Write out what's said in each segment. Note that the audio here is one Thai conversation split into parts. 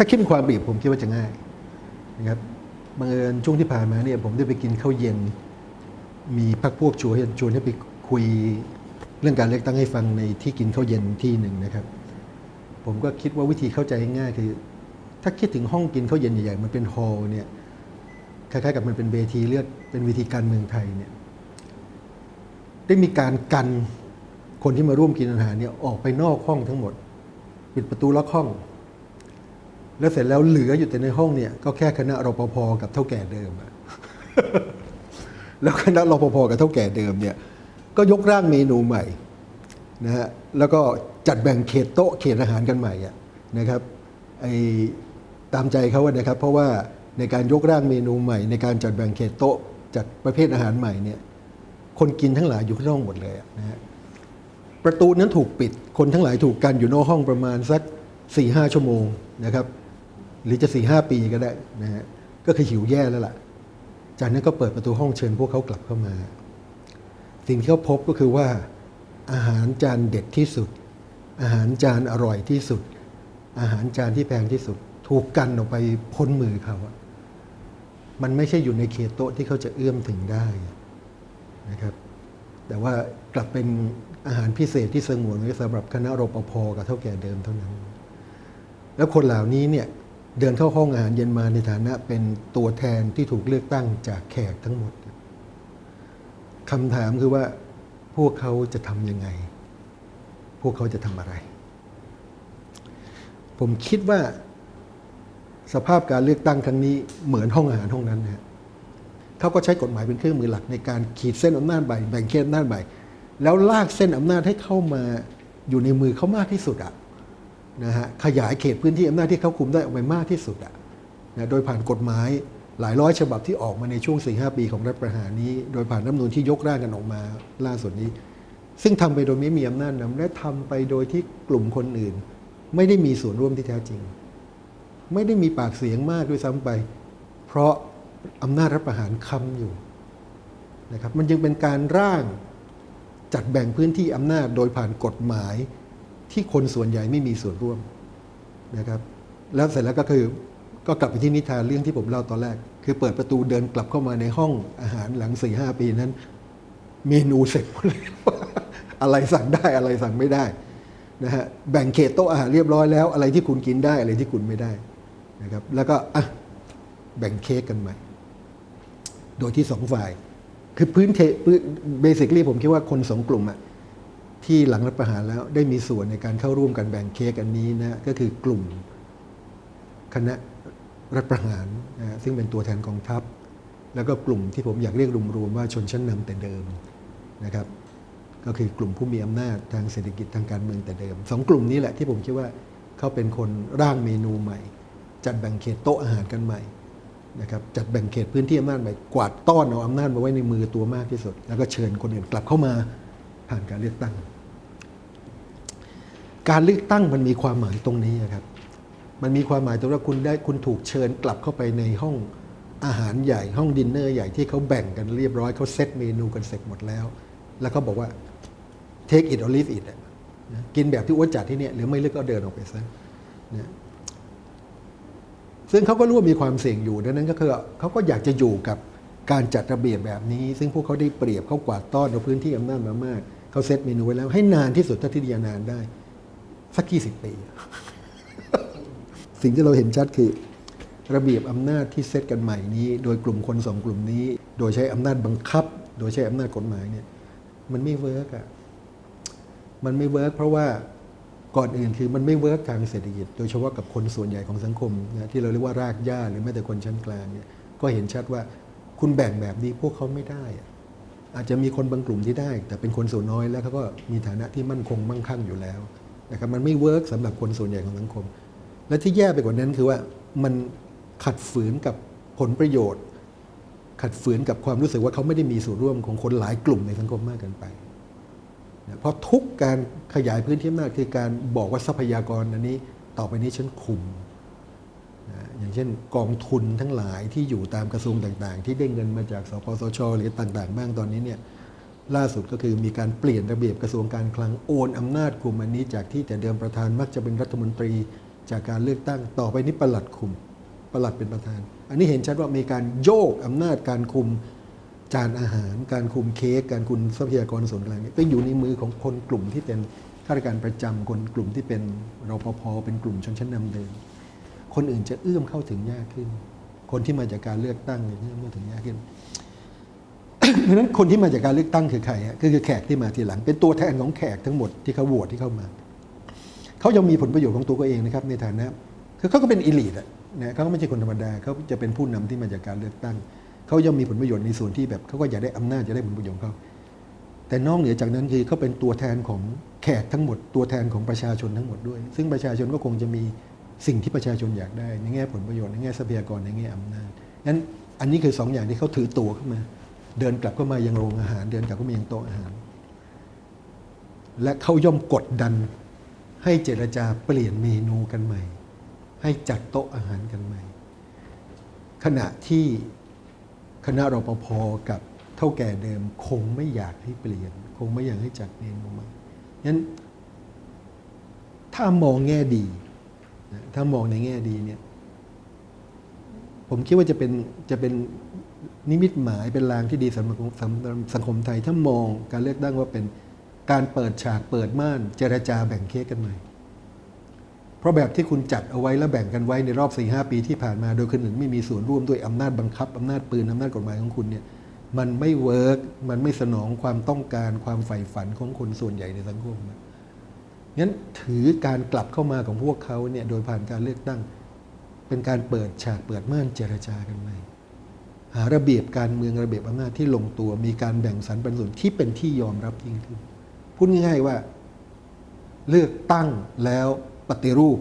ถ้าคิดเป็นความบีบผมคิดว่าจะง่ายนะครับบังเอิญช่วงที่ผ่านมาเนี่ยผมได้ไปกินข้าวเย็น มีพักพวกชวนชวนให้ไปคุยเรื่องการเลือกตั้งให้ฟังในที่กินข้าวเย็นที่หนึ่งนะครับ ผมก็คิดว่าวิธีเข้าใจง่ายคือ ถ้าคิดถึงห้องกินข้าวเย็นใหญ่ๆมันเป็นฮอลล์เนี่ยคล้ายๆกับมันเป็นเวทีเลือกเป็นเวทีการเมืองไทยเนี่ยได้มีการกันคนที่มาร่วมกินอาหารเนี่ยออกไปนอกห้องทั้งหมด ปิดประตูล็อกห้อง แล้วเสร็จแล้วเหลืออยู่แต่ในห้องเนี่ยก็แค่คณะรปภกับเท่าแก่เดิมอะแล้วคณะรปภกับเท่าแก่เดิมเนี่ยก็ยกร่างเมนูใหม่นะฮะแล้วก็จัดแบ่งเขตโต๊ะเขตอาหารกันใหม่อะนะครับไอตามใจเขาอะนะครับ เพราะว่าในการยกร่างเมนูใหม่ ในการจัดแบ่งเขตโต๊ะจัดประเภทอาหารใหม่เนี่ยคนกินทั้งหลายอยู่ข้างนอกหมดเลยนะฮะประตูนั้นถูกปิดคนทั้งหลายถูกกันอยู่นอกห้องประมาณสัก4ี่ห้าชั่วโมงนะครับ หรือจะ4ี่ห้าปีก็ได้นะฮะก็คือหิวแย่แล้วล่ะ จากนั้นก็เปิดประตูห้องเชิญพวกเขากลับเข้ามา สิ่งที่เขาพบก็คือว่า อาหารจานเด็ดที่สุด อาหารจานอร่อยที่สุด อาหารจานที่แพงที่สุด ถูกกันออกไปพ้นมือเขาอะมันไม่ใช่อยู่ในเขตโต๊ะที่เขาจะเอื้อมถึงได้นะครับ แต่ว่ากลับเป็นอาหารพิเศษที่สงวนไว้สำหรับคณะรปภกับเท่าแก่เดิมเท่านั้น แล้วคนเหล่านี้เนี่ย เดินเข้าห้องอาหารเย็นมาในฐานะเป็นตัวแทนที่ถูกเลือกตั้งจากแขกทั้งหมดคำถามคือว่าพวกเขาจะทำยังไง พวกเขาจะทำอะไร ผมคิดว่าสภาพการเลือกตั้งครั้งนี้เหมือนห้องอาหารห้องนั้นนะเขาก็ใช้กฎหมายเป็นเครื่องมือหลักในการขีดเส้นอำนาจใบแบ่งเขตอำนาจใบแล้วลากเส้นอำนาจให้เข้ามาอยู่ในมือเขามากที่สุดอะ นะฮะขยายเขตพื้นที่อำนาจที่เขาคุมได้ออกไปมากที่สุดอะนะโดยผ่านกฎหมายหลายร้อยฉบับที่ออกมาในช่วง4ีหปีของรัฐประหารนี้ โดยผ่านรัฐมนูญที่ยกร่างกันออกมาล่าสุดนี้ ซึ่งทำไปโดยไม่มีอำนาจนำและทำไปโดยที่กลุ่มคนอื่น ไม่ได้มีส่วนร่วมที่แท้จริง ไม่ได้มีปากเสียงมากด้วยซ้ำไป เพราะอำนาจรัฐประหารค้ำอยู่นะครับมันยังเป็นการร่างจัดแบ่งพื้นที่อำนาจโดยผ่านกฎหมาย ที่คนส่วนใหญ่ไม่มีส่วนร่วมนะครับแล้วเสร็จแล้วก็คือก็กลับไปที่นิทานเรื่องที่ผมเล่าตอนแรก คือเปิดประตูเดินกลับเข้ามาในห้องอาหารหลัง4ีหปีนั้น เมนูเสร็จหมดเลยอะไรสั่งได้อะไรสั่งไม่ได้นะฮะแบ่งเขตโต๊ะอาหารเรียบร้อยแล้ว อะไรที่คุณกินได้อะไรที่คุณไม่ได้นะครับแล้วก็อะแบ่งเค้กกันใหม่ โดยที่สองฝ่าย คือพื้นเทเบสิคลี่ผมคิดว่าคนสองกลุ่มอะ ที่หลังรัฐประหารแล้วได้มีส่วนในการเข้าร่วมกันแบ่งเค้กอันนี้นะก็คือกลุ่มคณะรัฐประหารนะซึ่งเป็นตัวแทนกองทัพ แล้วก็กลุ่มที่ผมอยากเรียกรวมๆว่าชนชั้นนำแต่เดิมนะครับ ก็คือกลุ่มผู้มีอำนาจทางเศรษฐกิจทางการเมืองแต่เดิมสองกลุ่มนี้แหละที่ผมคิดว่าเขาเป็นคนร่างเมนูใหม่ จัดแบ่งเขตโต๊ะอาหารกันใหม่นะครับจัดแบ่งเขตพื้นที่อำนาจไปกวาดต้อนเอาอำนาจมาไว้ในมือตัวมากที่สุด แล้วก็เชิญคนอื่นกลับเข้ามาผ่านการเลือกตั้ง การเลือกตั้งมันมีความหมายตรงนี้นะครับ มันมีความหมายตรงว่าคุณได้คุณถูกเชิญกลับเข้าไปในห้องอาหารใหญ่ห้องดินเนอร์ใหญ่ที่เขาแบ่งกันเรียบร้อยเขาเซตเมนูกันเสร็จหมดแล้ว แล้วเขาบอกว่า take it or leave it นะกินแบบที่อ้วนจัดที่เนี่ยหรือไม่เลือกก็เดินออกไปซะนะซึ่งเขาก็รู้ว่ามีความเสี่ยงอยู่ดังนั้นก็คือเขาก็อยากจะอยู่กับการจัดระเบียบแบบนี้ ซึ่งพวกเขาได้เปรียบเขากวาดต้อนเอาพื้นที่อำนาจมามากเขาเซตเมนูไว้แล้วให้นานที่สุดเท่าที่จะนานได้ สักกี่สิบปี สิ่งที่เราเห็นชัดคือระเบียบอำนาจที่เซตกันใหม่นี้ โดยกลุ่มคนสองกลุ่มนี้ โดยใช้อำนาจบังคับ โดยใช้อำนาจกฎหมายเนี่ย มันไม่เวิร์กอะมันไม่เวิร์กเพราะว่าก่อนอื่นคือมันไม่เวิร์กทางเศรษฐกิจ โดยเฉพาะกับคนส่วนใหญ่ของสังคมนะที่เราเรียกว่ารากหญ้าหรือแม้แต่คนชั้นกลางเนี่ยก็เห็นชัดว่าคุณแบ่งแบบนี้พวกเขาไม่ได้อะอาจจะมีคนบางกลุ่มที่ได้ แต่เป็นคนส่วนน้อยแล้วเขาก็มีฐานะที่มั่นคงมั่งคั่งอยู่แล้ว นะครับมันไม่เวิร์กสำหรับคนส่วนใหญ่ของสังคม และที่แย่ไปกว่านั้นคือว่ามันขัดฝืนกับผลประโยชน์ ขัดฝืนกับความรู้สึกว่าเขาไม่ได้มีส่วนร่วมของคนหลายกลุ่มในสังคมมากเกินไปนะเพราะทุกการขยายพื้นที่อำนาจคือการบอกว่าทรัพยากรอันนี้ต่อไปนี้ฉันคุมนะอย่างเช่นกองทุนทั้งหลายที่อยู่ตามกระทรวงต่าง ๆ ที่ได้เงินมาจากสปสชหรือต่าง ๆ บ้างตอนนี้เนี่ย ล่าสุดก็คือมีการเปลี่ยนระเบียบกระทรวงการคลังโอนอำนาจกลุ่มอันนี้จากที่แต่เดิมประธานมักจะเป็นรัฐมนตรีจากการเลือกตั้งต่อไปนี้ประหลัดคุมประหลัดเป็นประธาน อันนี้เห็นชัดว่ามีการโยกอำนาจการคุมจานอาหาร การคุมเค้กการคุมทรัพยากรส่วนกลางนี่ยไปอยู่ในมือของคนกลุ่มที่เป็นข้าราชการประจำคนกลุ่มที่เป็นรปภเป็นกลุ่มชนชั้นนำเดิมคนอื่นจะเอื้อมเข้าถึงยากขึ้น คนที่มาจากการเลือกตั้งเนี่ยเอื้อมเข้าถึงยากขึ้น เพราะฉะนั้นคนที่มาจากการเลือกตั้งคือใครฮะก็คือแขกที่มาทีหลัง เป็นตัวแทนของแขกทั้งหมดที่เขาโหวตที่เข้ามา เขายังมีผลประโยชน์ของตัวเขาเองนะครับในฐานะคือเขาก็เป็นอิลิทอะนะเขาไม่ใช่คนธรรมดาเขาจะเป็นผู้นำที่มาจากการเลือกตั้ง เขาย่อมมีผลประโยชน์ในส่วนที่แบบเขาก็อยากได้อำนาจจะได้ผลประโยชน์เขาแต่นอกเหนือจากนั้นคือเขาเป็นตัวแทนของแขกทั้งหมด ตัวแทนของประชาชนทั้งหมดด้วย ซึ่งประชาชนก็คงจะมีสิ่งที่ประชาชนอยากได้ในแง่ผลประโยชน์ในแง่ทรัพยากรในแง่อำนาจนั้นอันนี้คือสองอย่างที่เขาถือตัวเข้ามา เดินกลับเข้ามายังโรงอาหาร เดินกลับเข้ามายังโต๊ะอาหาร และเขาย่อมกดดัน ให้เจรจาเปลี่ยนเมนูกันใหม่ ให้จัดโต๊ะอาหารกันใหม่ ขณะที่คณะรปภกับเท่าแก่เดิมคงไม่อยากให้เปลี่ยน คงไม่อยากให้จัดเมนูใหม่งั้นถ้ามองแง่ดี ถ้ามองในแง่ดีเนี่ย ผมคิดว่าจะเป็นจะเป็น นิมิตหมายเป็นรางที่ดีสำหรับสำหรับสังคมไทยถ้ามองการเลือกตั้งว่าเป็นการเปิดฉากเปิดม่านเจรจาแบ่งเค้กกันใหม่ เพราะแบบที่คุณจัดเอาไว้แล้วแบ่งกันไว้ในรอบ4ีหปีที่ผ่านมาโดยคนอื่นไม่มีส่วนร่วมด้วยอำนาจบังคับอำนาจปืนอำนาจกฎหมายของคุณเนี่ยมันไม่เวิร์กมันไม่สนองความต้องการความใฝ่ฝันของคนส่วนใหญ่ในสังคมนะงั้นถือการกลับเข้ามาของพวกเขาเนี่ยโดยผ่านการเลือกตั้ง เป็นการเปิดฉากเปิดม่านเจรจากันใหม่ หาระเบียบการเมืองระเบียบอำนาจที่ลงตัว มีการแบ่งสรรปันส่วนที่เป็นที่ยอมรับยิ่งขึ้น พูดง่ายๆว่า เลือกตั้งแล้วปฏิรูป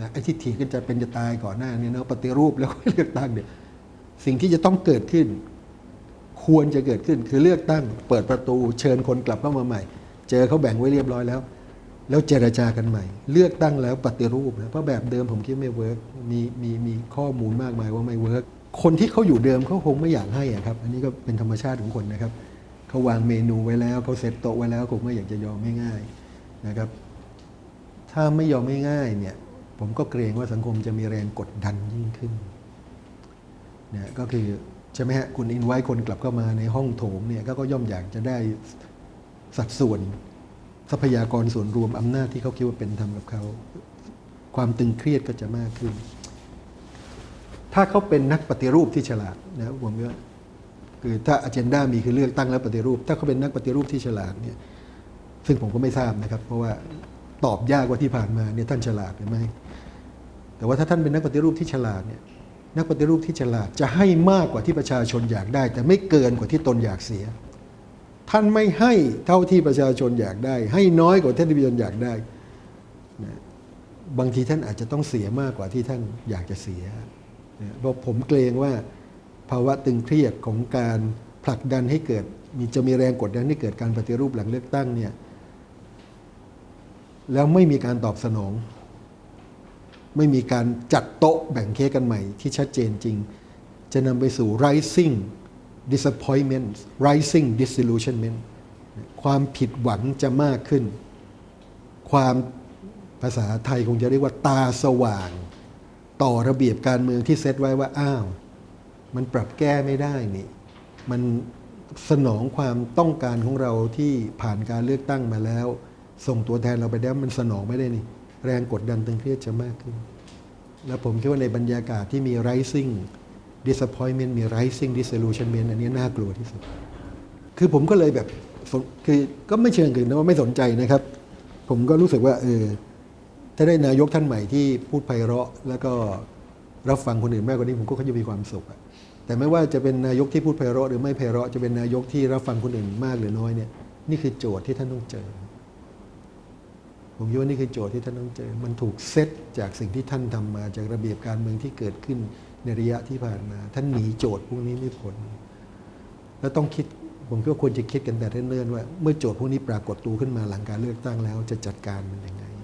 นะไอ้ที่ถีก็จะเป็นจะตายก่อนหน้านี้เนาะปฏิรูปแล้วก็เลือกตั้งเนี่ยสิ่งที่จะต้องเกิดขึ้น ควรจะเกิดขึ้นคือเลือกตั้ง เปิดประตูเชิญคนกลับเข้ามาใหม่ เจอเขาแบ่งไว้เรียบร้อยแล้ว แล้วเจรจากันใหม่ เลือกตั้งแล้วปฏิรูปนะเพราะแบบเดิมผมคิดไม่เวิร์กมีมีมีข้อมูลมากมายว่าไม่เวิร์ก คนที่เขาอยู่เดิมเขาคงไม่อยากให้อะครับ อันนี้ก็เป็นธรรมชาติของคนนะครับเขาวางเมนูไว้แล้วเขาเซตโต๊ะไว้แล้วคงไม่อยากจะยอมง่ายๆนะครับ ถ้าไม่ยอมง่ายๆเนี่ย ผมก็เกรงว่าสังคมจะมีแรงกดดันยิ่งขึ้นเนี่ยก็คือใช่ไหมฮะคุณอินไว้คนกลับเข้ามาในห้องโถงเนี่ยก็ก็ย่อมอยากจะได้สัดส่วนทรัพยากรส่วนรวมอำนาจที่เขาคิดว่าเป็นธรรมกับเขา ความตึงเครียดก็จะมากขึ้น ถ้าเขาเป็นนักปฏิรูปที่ฉลาดนะผมว่าคือถ้าอ g e n d a มีคือเลือกตั้งแล้วปฏิรูป ถ้าเขาเป็นนักปฏิรูปที่ฉลาดเนี่ยซึ่งผมก็ไม่ทราบนะครับ เพราะว่าตอบยากว่าที่ผ่านมาเนี่ยท่านฉลาดหรือไม่แต่ว่าถ้าท่านเป็นนักปฏิรูปที่ฉลาดเนี่ยนักปฏิรูปที่ฉลาดจะให้มากกว่าที่ประชาชนอยากได้ แต่ไม่เกินกว่าที่ตนอยากเสีย ท่านไม่ให้เท่าที่ประชาชนอยากได้ ให้น้อยกว่าที่ประชาชนอยากได้นะบางทีท่านอาจจะต้องเสียมากกว่าที่ท่านอยากจะเสีย นะเราผมเกรงว่าภาวะตึงเครียดของการผลักดันให้เกิด มีจะมีแรงกดดันให้เกิดการปฏิรูปหลังเลือกตั้งเนี่ยแล้วไม่มีการตอบสนอง ไม่มีการจัดโต๊ะแบ่งเค้กกันใหม่ที่ชัดเจนจริง จะนำไปสู่ rising disappointment rising disillusionment ความผิดหวังจะมากขึ้น ความภาษาไทยคงจะเรียกว่าตาสว่าง ต่อระเบียบการเมืองที่เซตไว้ว่าอ้าว มันปรับแก้ไม่ได้นี่ มันสนองความต้องการของเราที่ผ่านการเลือกตั้งมาแล้ว ส่งตัวแทนเราไปแล้วมันสนองไม่ได้นี่ แรงกดดันตึงเครียดจะมากขึ้น แล้วผมคิดว่าในบรรยากาศที่มี rising disappointment มี rising disillusionment อันนี้น่ากลัวที่สุด คือผมก็เลยแบบคือก็ไม่เชิงคือนะว่าไม่สนใจนะครับ ผมก็รู้สึกว่าเออ ถ้าได้นายกท่านใหม่ที่พูดไพเราะ แล้วก็รับฟังคนอื่นมากกว่านี้ผมก็จะมีความสุขแต่ไม่ว่าจะเป็นนายกที่พูดไพเราะหรือไม่ไพเราะจะเป็นนายกที่รับฟังคนอื่นมากหรือน้อยเนี่ยนี่คือโจทย์ที่ท่านต้องเจอ ผมคิดว่านี่คือโจทย์ที่ท่านต้องเจอ มันถูกเซตจากสิ่งที่ท่านทำมาจากระเบียบการเมืองที่เกิดขึ้นในระยะที่ผ่านมา ท่านหนีโจทย์พวกนี้ไม่พ้นแล้วต้องคิดผมคิดว่าควรจะคิดกันแต่เนิ่นๆว่า เมื่อโจทย์พวกนี้ปรากฏตัวขึ้นมาหลังการเลือกตั้งแล้วจะจัดการมันยังไง